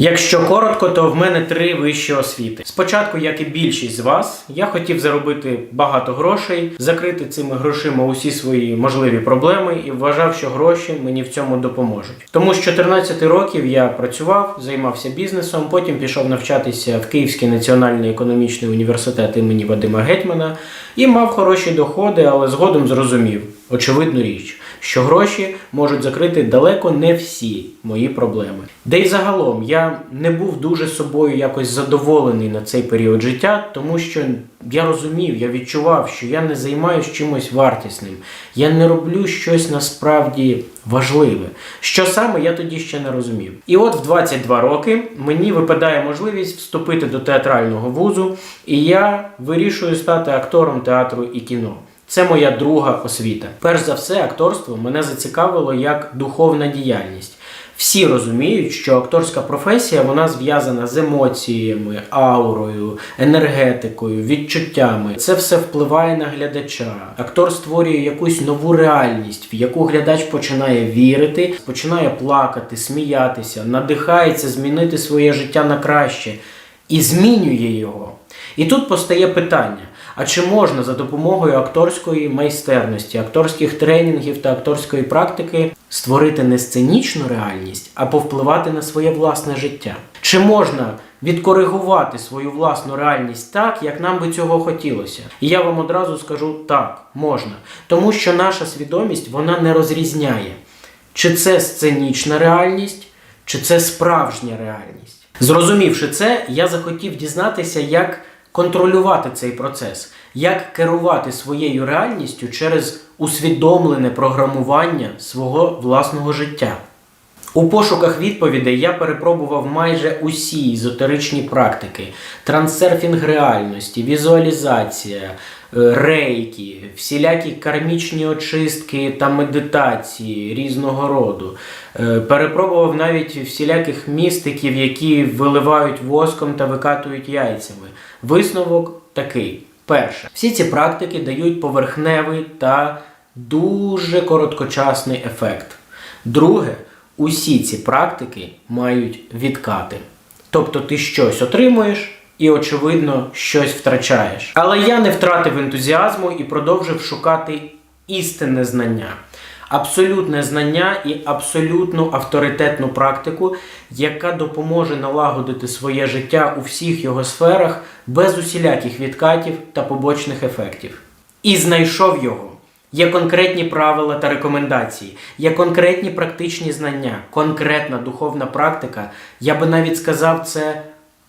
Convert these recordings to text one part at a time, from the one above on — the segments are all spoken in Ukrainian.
Якщо коротко, то в мене три вищі освіти. Спочатку, як і більшість з вас, я хотів заробити багато грошей, закрити цими грошима усі свої можливі проблеми і вважав, що гроші мені в цьому допоможуть. Тому з 14 років я працював, займався бізнесом, потім пішов навчатися в Київський національний економічний університет імені Вадима Гетьмана і мав хороші доходи, але згодом зрозумів очевидну річ, що гроші можуть закрити далеко не всі мої проблеми. Де й загалом я не був дуже собою якось задоволений на цей період життя, тому що я розумів, я відчував, що я не займаюся чимось вартісним, я не роблю щось насправді важливе. Що саме я тоді ще не розумів. І от в 22 роки мені випадає можливість вступити до театрального вузу, і я вирішую стати актором театру і кіно. Це моя друга освіта. Перш за все, акторство мене зацікавило як духовна діяльність. Всі розуміють, що акторська професія вона зв'язана з емоціями, аурою, енергетикою, відчуттями. Це все впливає на глядача. Актор створює якусь нову реальність, в яку глядач починає вірити, починає плакати, сміятися, надихається змінити своє життя на краще і змінює його. І тут постає питання: а чи можна за допомогою акторської майстерності, акторських тренінгів та акторської практики створити не сценічну реальність, а повпливати на своє власне життя? Чи можна відкоригувати свою власну реальність так, як нам би цього хотілося? І я вам одразу скажу так, можна. Тому що наша свідомість вона не розрізняє, чи це сценічна реальність, чи це справжня реальність. Зрозумівши це, я захотів дізнатися, як контролювати цей процес, як керувати своєю реальністю через усвідомлене програмування свого власного життя. У пошуках відповідей я перепробував майже усі езотеричні практики: трансерфінг реальності, візуалізація, е, рейки, всілякі кармічні очистки та медитації різного роду. Е, Перепробував навіть всіляких містиків, які виливають воском та викатують яйцями. Висновок такий: перше, всі ці практики дають поверхневий та дуже короткочасний ефект. Друге, усі ці практики мають відкати. Тобто ти щось отримуєш і, очевидно, щось втрачаєш. Але я не втратив ентузіазму і продовжив шукати істинне знання. Абсолютне знання і абсолютну авторитетну практику, яка допоможе налагодити своє життя у всіх його сферах без усіляких відкатів та побочних ефектів. І знайшов його. Є конкретні правила та рекомендації, є конкретні практичні знання, конкретна духовна практика. Я би навіть сказав, це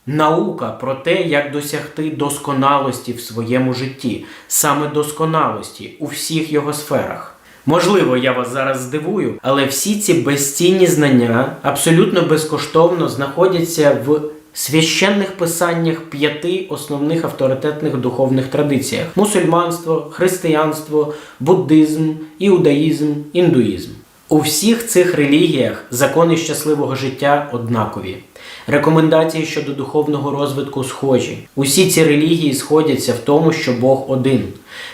наука про те, як досягти досконалості в своєму житті, саме досконалості у всіх його сферах. Можливо, я вас зараз здивую, але всі ці безцінні знання абсолютно безкоштовно знаходяться в священних писаннях п'яти основних авторитетних духовних традиціях: мусульманство, християнство, буддизм, іудаїзм, індуїзм. У всіх цих релігіях закони щасливого життя однакові. Рекомендації щодо духовного розвитку схожі. Усі ці релігії сходяться в тому, що Бог один.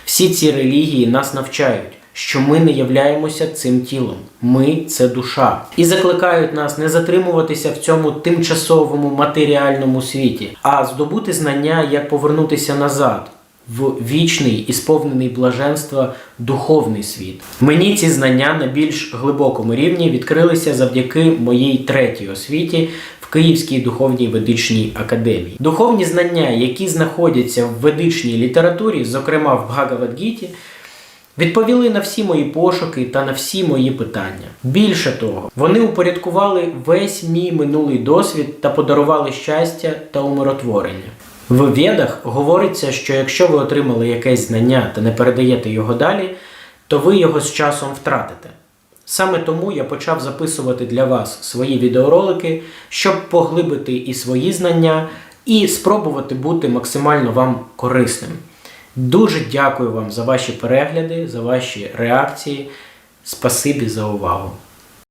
Всі ці релігії нас навчають, що ми не являємося цим тілом. Ми це душа. І закликають нас не затримуватися в цьому тимчасовому матеріальному світі, а здобути знання, як повернутися назад. В вічний і сповнений блаженства духовний світ. Мені ці знання на більш глибокому рівні відкрилися завдяки моїй третій освіті в Київській духовній ведичній академії. Духовні знання, які знаходяться в ведичній літературі, зокрема в Бхагавадгіті, відповіли на всі мої пошуки та на всі мої питання. Більше того, вони упорядкували весь мій минулий досвід та подарували щастя та умиротворення. В Ведах говориться, що якщо ви отримали якесь знання та не передаєте його далі, то ви його з часом втратите. Саме тому я почав записувати для вас свої відеоролики, щоб поглибити і свої знання, і спробувати бути максимально вам корисним. Дуже дякую вам за ваші перегляди, за ваші реакції. Спасибі за увагу!